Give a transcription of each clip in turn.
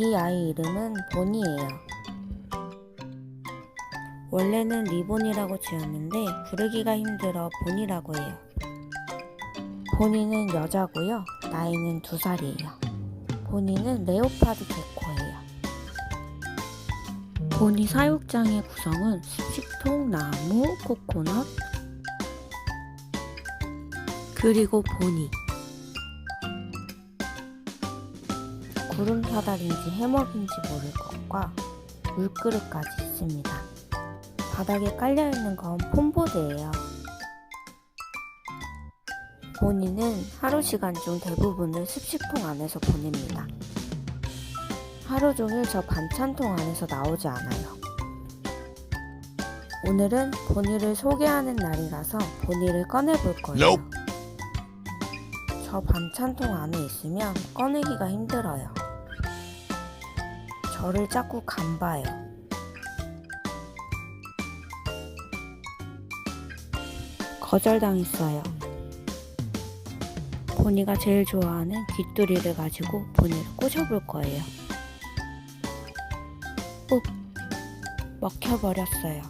이 아이 이름은 보니예요. 원래는 리본이라고 지었는데 부르기가 힘들어 보니라고 해요. 보니는 여자고요. 나이는 두 살이에요. 보니는 레오파드 개코예요. 보니 사육장의 구성은 습식통, 나무, 코코넛, 그리고 보니. 구름 사다리인지 해먹인지 모를 것과 물그릇까지 있습니다. 바닥에 깔려있는 건 폼보드예요. 본인은 하루 시간 중 대부분을 습식통 안에서 보냅니다. 하루 종일 저 반찬통 안에서 나오지 않아요. 오늘은 보니를 소개하는 날이라서 보니를 꺼내볼 거예요. Nope. 저 반찬통 안에 있으면 꺼내기가 힘들어요. 저를 자꾸 간봐요. 거절당했어요. 보니가 제일 좋아하는 귀뚜리를 가지고 보니를 꼬셔볼 거예요. ปุ๊! 먹혀버렸어요.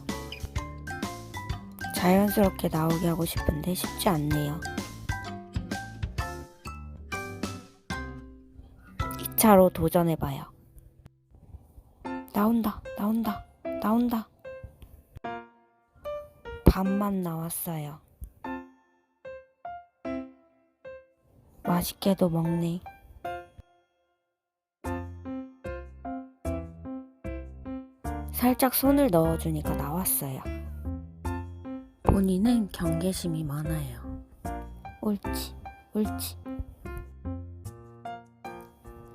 자연스럽게 나오게 하고 싶은데 쉽지 않네요. 2차로 도전해봐요. 나온다, 나온다, 나온다. 반만 나왔어요. 맛있게도 먹네. 살짝 손을 넣어주니까 나왔어요. 본인은 경계심이 많아요. 옳지, 옳지.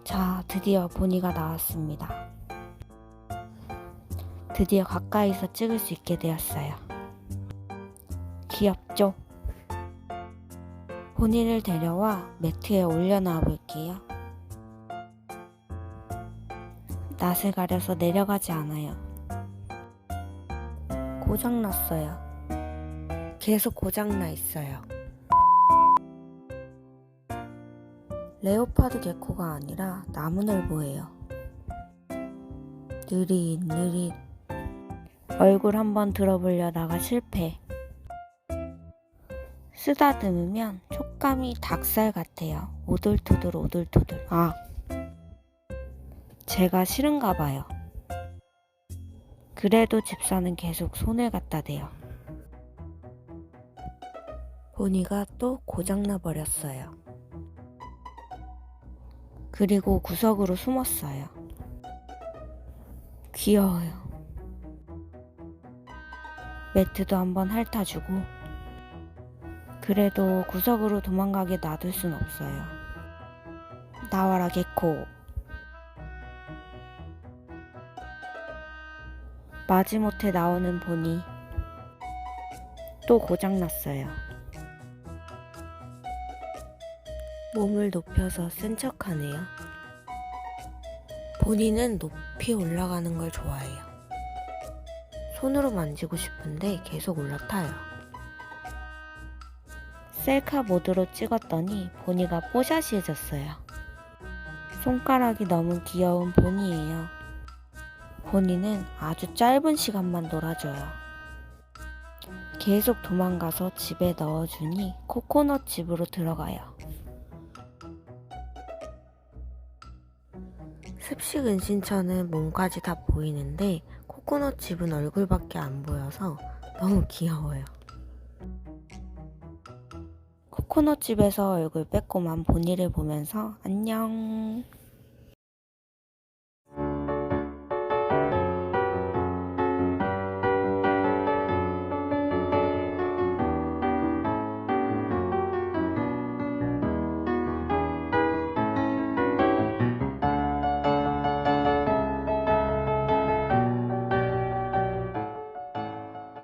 자, 드디어 보니가 나왔습니다. 드디어 가까이서 찍을 수 있게 되었어요. 귀엽죠? 보니를 데려와 매트에 올려놔 볼게요. 낯을 가려서 내려가지 않아요. 고장났어요. 계속 고장나 있어요. 레오파드 개코가 아니라 나무늘보예요. 느릿 느릿 얼굴 한번 들어보려다가 실패. 쓰다듬으면 촉감이 닭살 같아요. 오돌토돌 오돌토돌. 아, 제가 싫은가 봐요. 그래도 집사는 계속 손을 갖다 대요. 보니가 또 고장나 버렸어요. 그리고 구석으로 숨었어요. 귀여워요. 매트도 한번 핥아주고, 그래도 구석으로 도망가게 놔둘 순 없어요. 나와라, 개코. 마지못해 나오는 보니 또 고장났어요. 몸을 높여서 쓴 척하네요. 본인은 높이 올라가는 걸 좋아해요. 손으로 만지고 싶은데 계속 올라타요. 셀카 모드로 찍었더니 보니가 뽀샤시해졌어요. 손가락이 너무 귀여운 보니예요. 보니는 아주 짧은 시간만 놀아줘요. 계속 도망가서 집에 넣어주니 코코넛 집으로 들어가요. 습식 은신처는 몸까지 다 보이는데 코코넛 집은 얼굴밖에 안 보여서 너무 귀여워요. 코코넛 집에서 얼굴 빼고만 본이를 보면서 안녕